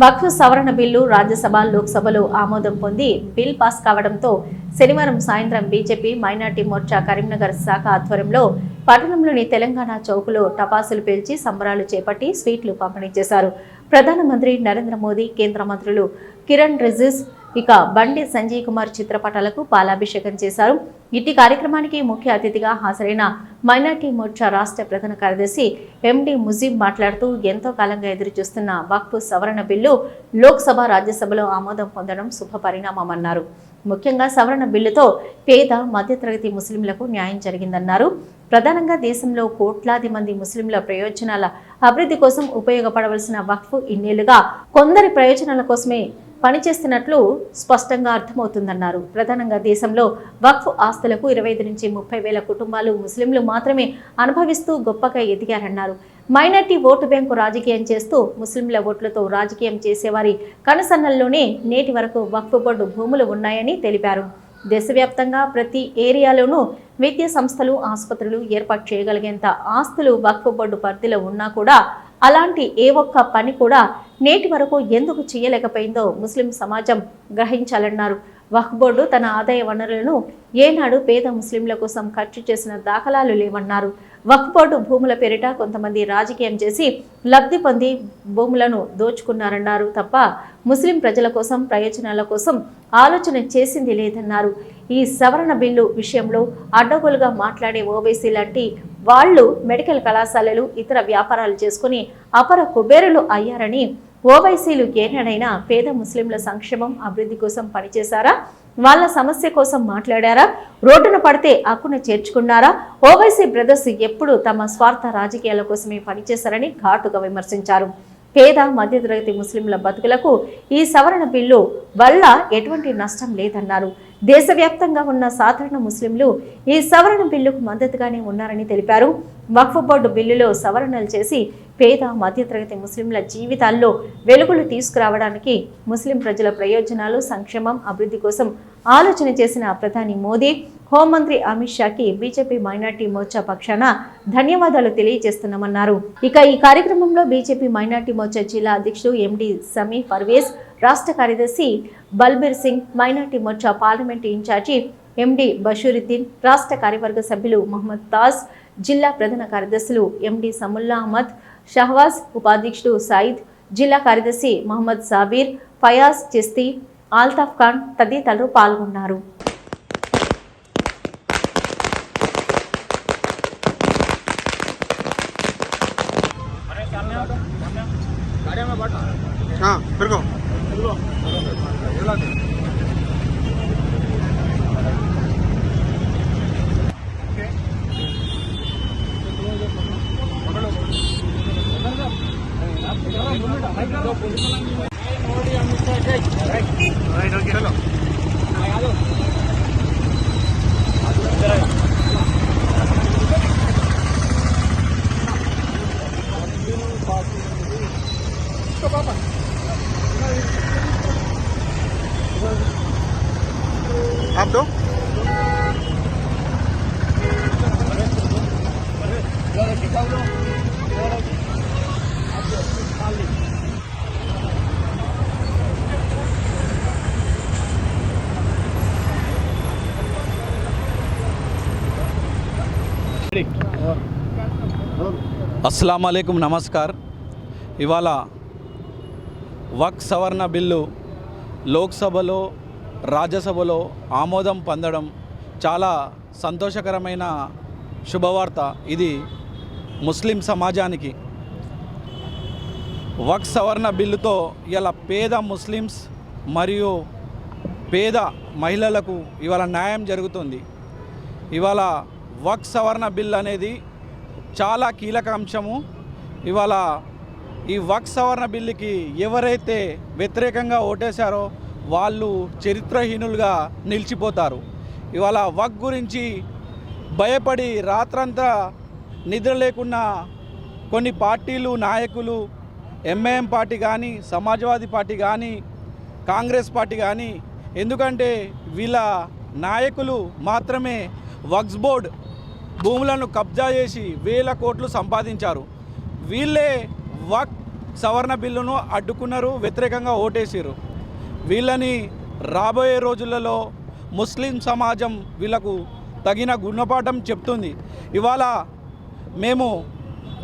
వక్ఫ్ సవరణ బిల్లు రాజ్యసభ లోక్సభలో ఆమోదం పొంది బిల్ పాస్ కావడంతో శనివారం సాయంత్రం బీజేపీ మైనార్టీ మోర్చా కరీంనగర్ శాఖ ఆధ్వర్యంలో పట్టణంలోని తెలంగాణ చౌకులో టపాసులు పేల్చి సంబరాలు చేపట్టి స్వీట్లు పంపిణీ చేశారు. ప్రధానమంత్రి నరేంద్ర మోదీ కేంద్ర మంత్రులు కిరణ్ రిజిస్ ఇక బండి సంజయ్ కుమార్ చిత్రపటాలకు పాలాభిషేకం చేశారు. ఇట్టి కార్యక్రమానికి ముఖ్య అతిథిగా హాజరైన మైనార్టీ మోర్చా రాష్ట్ర ప్రధాన కార్యదర్శి ఎండి ముజీబ్ మాట్లాడుతూ ఎంతో కాలంగా ఎదురుచూస్తున్న వక్ఫ్ సవరణ బిల్లు లోక్సభ రాజ్యసభలో ఆమోదం పొందడం శుభ పరిణామమన్నారు. ముఖ్యంగా సవరణ బిల్లుతో పేద మధ్యతరగతి ముస్లింలకు న్యాయం జరిగిందన్నారు. ప్రధానంగా దేశంలో కోట్లాది మంది ముస్లింల ప్రయోజనాల అభివృద్ధి కోసం ఉపయోగపడవలసిన వక్ఫ్ ఇన్నేళ్ళుగా కొందరి ప్రయోజనాల కోసమే పనిచేస్తున్నట్లు స్పష్టంగా అర్థమవుతుందన్నారు. ప్రధానంగా దేశంలో వక్ఫ్ ఆస్తులకు ఇరవై ఐదు నుంచి ముప్పై వేల కుటుంబాలు ముస్లింలు మాత్రమే అనుభవిస్తూ గొప్పగా ఎదిగారన్నారు. మైనార్టీ ఓటు బ్యాంకు రాజకీయం చేస్తూ ముస్లింల ఓట్లతో రాజకీయం చేసేవారి కనుసన్నల్లోనే నేటి వరకు వక్ఫ్ బోర్డు భూములు ఉన్నాయని తెలిపారు. దేశవ్యాప్తంగా ప్రతి ఏరియాలోనూ విద్యా సంస్థలు ఆసుపత్రులు ఏర్పాటు చేయగలిగేంత ఆస్తులు వక్ఫ్ బోర్డు పరిధిలో ఉన్నా కూడా అలాంటి ఏ ఒక్క పని కూడా నేటి వరకు ఎందుకు చేయలేకపోయిందో ముస్లిం సమాజం గ్రహించాలన్నారు. వక్ఫ్ బోర్డు తన ఆదాయ వనరులను ఏనాడు పేద ముస్లింల కోసం ఖర్చు చేసిన దాఖలాలు లేవన్నారు. వక్ఫ్ బోర్డు భూముల పేరిట కొంతమంది రాజకీయం చేసి లబ్ధి పొంది భూములను దోచుకున్నారన్నారు తప్ప ముస్లిం ప్రజల కోసం ప్రయోజనాల కోసం ఆలోచన చేసింది లేదన్నారు. ఈ సవరణ బిల్లు విషయంలో అడ్డగోలుగా మాట్లాడే ఓవైసీ లాంటి వాళ్ళు మెడికల్ కళాశాలలు ఇతర వ్యాపారాలు చేసుకుని అపర కుబేరులు అయ్యారని ఓవైసీలు ఏనాడైనా పేద ముస్లింల సంక్షేమం అభివృద్ధి కోసం పనిచేశారా? వాళ్ళ సమస్య కోసం మాట్లాడారా? రోడ్డున పడితే అక్కున చేర్చుకున్నారా? ఓవైసీ బ్రదర్స్ ఎప్పుడు తమ స్వార్థ రాజకీయాల కోసమే పనిచేశారని ఘాటుగా విమర్శించారు. పేద మధ్యతరగతి ముస్లింల బతుకులకు ఈ సవరణ బిల్లు వల్ల ఎటువంటి నష్టం లేదన్నారు. దేశవ్యాప్తంగా ఉన్న సాధారణ ముస్లింలు ఈ సవరణ బిల్లుకు మద్దతుగానే ఉన్నారని తెలిపారు. వక్ఫ్ బోర్డు బిల్లులో సవరణలు చేసి పేద మధ్యతరగతి ముస్లింల జీవితాల్లో వెలుగులు తీసుకురావడానికి ముస్లిం ప్రజల ప్రయోజనాలు సంక్షేమం అభివృద్ధి కోసం ఆలోచన చేసిన ప్రధాని మోదీ హోంమంత్రి అమిత్ షాకి బీజేపీ మైనార్టీ మోర్చా పక్షాన ధన్యవాదాలు తెలియజేస్తున్నామన్నారు. ఇక ఈ కార్యక్రమంలో బీజేపీ మైనార్టీ మోర్చా జిల్లా అధ్యక్షుడు ఎండి సమీ పర్వేజ్ రాష్ట్ర కార్యదర్శి Balbir Singh minority morcha parliament in charge MD Bashiruddin రాష్ట్ర కార్యవర్గ సభ్యులు మహమ్మద్ తాజ్ జిల్లా ప్రధాన కార్యదర్శులు ఎండి సముల్లా అహ్మద్ షహవాజ్ ఉపాధ్యక్షుడు సాయిద్ జిల్లా కార్యదర్శి మహమ్మద్ సాబీర్ ఫయాజ్ చిస్తీ ఆల్తాఫ్ ఖాన్ తదితరులు పాల్గొన్నారు. ನೋಡಿ ಅಮಿತ್ ಶಾ ಜೈ ಚಲೋ दो అస్సలం అయికం నమస్కార్. ఇవాళ వక్ సవరణ బిల్లు లోక్సభలో రాజ్యసభలో ఆమోదం పొందడం చాలా సంతోషకరమైన శుభవార్త. ఇది ముస్లిం సమాజానికి. వక్ సవరణ బిల్లుతో ఇలా పేద ముస్లిమ్స్ మరియు పేద మహిళలకు ఇవాళ న్యాయం జరుగుతుంది. ఇవాళ వక్ సవరణ బిల్ అనేది చాలా కీలక అంశము. ఇవాళ ఈ వక్ సవరణ బిల్లుకి ఎవరైతే వ్యతిరేకంగా ఓటేశారో వాళ్ళు చరిత్రహీనులుగా నిలిచిపోతారు. ఇవాళ వక్ గురించి భయపడి రాత్రంతా నిద్ర లేకున్నా కొన్ని పార్టీలు నాయకులు ఎంఐఎం పార్టీ కానీ సమాజ్వాదీ పార్టీ కానీ కాంగ్రెస్ పార్టీ కానీ ఎందుకంటే వీళ్ళ నాయకులు మాత్రమే వక్స్ బోర్డ్ భూములను కబ్జా చేసి వేల కోట్లు సంపాదించారు. వీళ్ళే వక్ సవరణ బిల్లును అడ్డుకున్నారు వ్యతిరేకంగా ఓటేసారు వీళ్ళని రాబోయే రోజులలో ముస్లిం సమాజం వీళ్ళకు తగిన గుణపాఠం చెప్తుంది. ఇవాళ మేము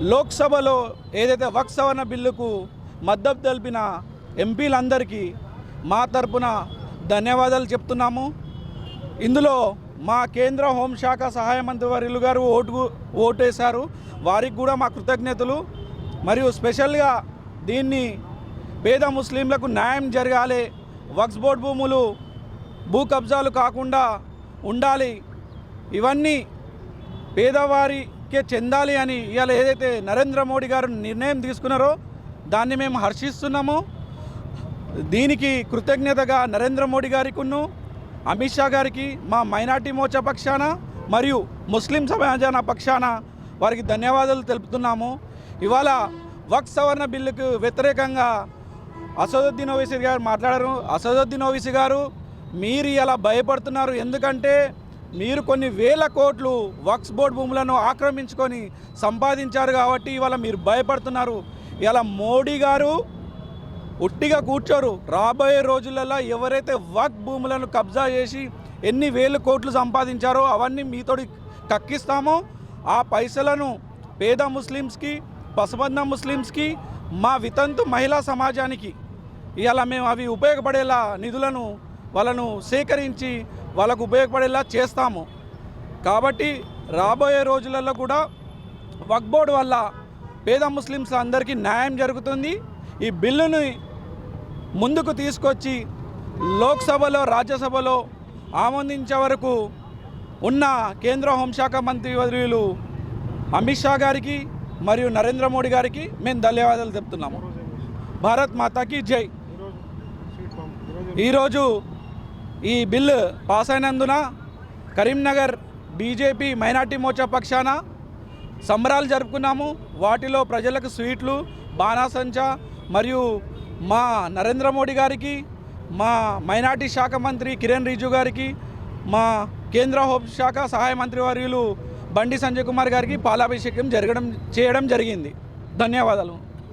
లోక్సభలో ఏదైతే వక్ సవరణ బిల్లుకు మద్దతు తెలిపిన ఎంపీలందరికీ మా తరపున ధన్యవాదాలు చెప్తున్నాము. ఇందులో మా కేంద్ర హోంశాఖ సహాయ మంత్రి వర్యులు గారు ఓటు ఓటేశారు. వారికి కూడా మా కృతజ్ఞతలు. మరియు స్పెషల్గా దీన్ని పేద ముస్లింలకు న్యాయం జరగాలి వక్స్ బోర్డ్ భూములు భూ కబ్జాలు కాకుండా ఉండాలి. ఇవన్నీ పేదవారికే చెందాలి అని ఇవాళ ఏదైతే నరేంద్ర మోడీ గారు నిర్ణయం తీసుకున్నారో దాన్ని మేము హర్షిస్తున్నాము. దీనికి కృతజ్ఞతగా నరేంద్ర మోడీ గారికిను అమిత్ షా గారికి మా మైనార్టీ మోర్చా పక్షాన మరియు ముస్లిం సమాజాన పక్షాన వారికి ధన్యవాదాలు తెలుపుతున్నాము. ఇవాళ వక్ సవరణ బిల్లుకు వ్యతిరేకంగా అసదుద్దీన్ ఓవైసీ గారు మాట్లాడారు. అసదుద్దీన్ ఓవైసీ గారు మీరు ఇలా భయపడుతున్నారు. ఎందుకంటే మీరు కొన్ని వేల కోట్లు వక్స్ బోర్డ్ భూములను ఆక్రమించుకొని సంపాదించారు కాబట్టి ఇవాళ మీరు భయపడుతున్నారు. ఇలా మోడీ గారు ఉట్టిగా కూర్చోరు. రాబోయే రోజులలో ఎవరైతే వక్ భూములను కబ్జా చేసి ఎన్ని వేల కోట్లు సంపాదించారో అవన్నీ మీతోటి కక్కిస్తామో. ఆ పైసలను పేద ముస్లిమ్స్కి పసబంద ముస్లిమ్స్కి మా వితంతు మహిళా సమాజానికి ఇవాళ మేము అవి ఉపయోగపడేలా నిధులను వాళ్ళను సేకరించి వాళ్ళకు ఉపయోగపడేలా చేస్తాము. కాబట్టి రాబోయే రోజులలో కూడా వక్ బోర్డు వల్ల పేద ముస్లిమ్స్ అందరికీ న్యాయం జరుగుతుంది. ఈ బిల్లుని ముందుకు తీసుకొచ్చి లోక్సభలో రాజ్యసభలో ఆమోదించే వరకు ఉన్న కేంద్ర హోంశాఖ మంత్రి వర్యులు అమిత్ షా గారికి మరియు నరేంద్ర మోడీ గారికి మేము ధన్యవాదాలు చెప్తున్నాము. భారత్ మాతాకి జై. ఈరోజు ఈ బిల్లు పాస్ అయినందున కరీంనగర్ బీజేపీ మైనార్టీ మోర్చా పక్షాన సంబరాలు జరుపుకున్నాము. వాటిలో ప్రజలకు స్వీట్లు బాణాసంచా మరియు మా నరేంద్ర మోడీ గారికి మా మైనార్టీ శాఖ మంత్రి కిరణ్ రిజు గారికి మా కేంద్ర హోంశాఖ సహాయ మంత్రి వర్యులు బండి సంజయ్ కుమార్ గారికి పాలాభిషేకం జరగడం చేయడం జరిగింది. ధన్యవాదాలు.